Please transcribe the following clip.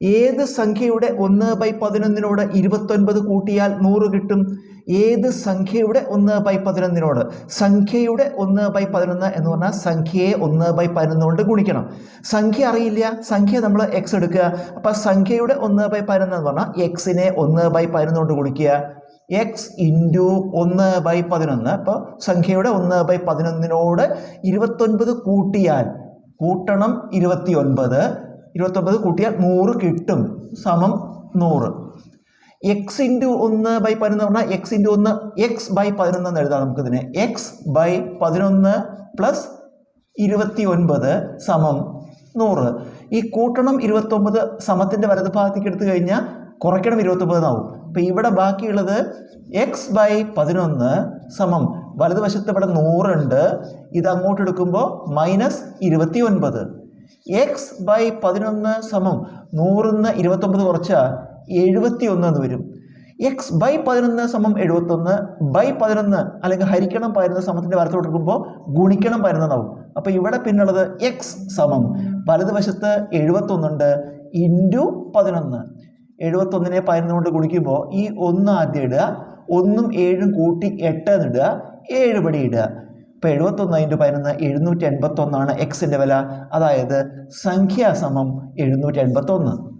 ഏത് സംഖ്യയുടെ ഒന്ന് ബൈ പതിനൊന്നിനോട് ഇരുപത്തൊൻപത് കൂട്ടിയാൽ നൂറ് കിട്ടും. ഏത് സംഖ്യയുടെ ഒന്ന് ബൈ പതിനൊന്നിനോട്? സംഖ്യയുടെ ഒന്ന് ബൈ പതിനൊന്ന് എന്ന് പറഞ്ഞാൽ സംഖ്യയെ ഒന്ന് ബൈ പതിനൊന്ന് കൊണ്ട് ഗുണിക്കണം. സംഖ്യ അറിയില്ല. സംഖ്യ നമ്മൾ എക്സ് എടുക്കുക. അപ്പോൾ സംഖ്യയുടെ ഒന്ന് ബൈ പതിനൊന്ന് എന്ന് പറഞ്ഞാൽ എക്സിനെ ഒന്ന് ബൈ പതിനൊന്ന് കൊണ്ട് ഗുണിക്കുക. എക്സ് ഇന്റു ഒന്ന് ബൈ പതിനൊന്ന്. അപ്പോൾ സംഖ്യയുടെ ഒന്ന് ബൈ പതിനൊന്നിനോട് ഇരുപത്തൊൻപത് കൂട്ടിയാൽ കൂട്ടണം ഇരുപത്തി ഒൻപത് ഇരുപത്തൊമ്പത് കൂട്ടിയാൽ നൂറ് കിട്ടും സമം നൂറ്. എക്സ് ഇന്റു ഒന്ന് ബൈ പതിനൊന്ന് പറഞ്ഞാൽ എക്സ് ഇന്റു ഒന്ന് എക്സ് ബൈ പതിനൊന്ന് എന്ന് എഴുതാം നമുക്കിതിനെ. എക്സ് ബൈ പതിനൊന്ന് പ്ലസ് ഇരുപത്തി ഒൻപത് സമം നൂറ്. ഈ കൂട്ടണം ഇരുപത്തൊമ്പത് സമത്തിന്റെ വലതുഭാഗത്തേക്ക് എടുത്തു കഴിഞ്ഞാൽ കുറയ്ക്കണം ഇരുപത്തൊമ്പതെന്നാവും അപ്പോൾ ഇവിടെ ബാക്കിയുള്ളത് എക്സ് ബൈ പതിനൊന്ന് സമം. വലതുവശത്ത് ഇവിടെ നൂറുണ്ട്. ഇത് അങ്ങോട്ട് എടുക്കുമ്പോൾ മൈനസ് ഇരുപത്തി ഒൻപത് എക്സ് ബൈ പതിനൊന്ന് സമം നൂറിന്ന് ഇരുപത്തൊമ്പത് കുറച്ചാൽ എഴുപത്തി ഒന്ന് എന്ന് വരും. എക്സ് ബൈ പതിനൊന്ന് സമം എഴുപത്തൊന്ന് ബൈ പതിനൊന്ന് അല്ലെങ്കിൽ ഹരിക്കണം പതിനൊന്ന് സമത്തിന്റെ വരത്തോട്ട് കൊടുക്കുമ്പോൾ ഗുണിക്കണം പതിനൊന്നാവും അപ്പോൾ ഇവിടെ പിന്നുള്ളത് എക്സ് സമം. വലതുവശത്ത് എഴുപത്തൊന്നുണ്ട് ഇന്റു പതിനൊന്ന്. എഴുപത്തൊന്നിനെ പതിനൊന്ന് കൊണ്ട് ഗുണിക്കുമ്പോൾ ഈ ഒന്ന് ആദ്യം ഇടുക ഒന്നും ഏഴും കൂട്ടി എട്ട് എന്നിടുക ഏഴ് പടി ഇടുക. ഇപ്പോൾ എഴുപത്തൊന്ന് ഇന്റു പതിനൊന്ന് എഴുന്നൂറ്റി എൺപത്തൊന്നാണ് എക്സിന്റെ വില. അതായത് സംഖ്യാസമം എഴുന്നൂറ്റി എൺപത്തൊന്ന്.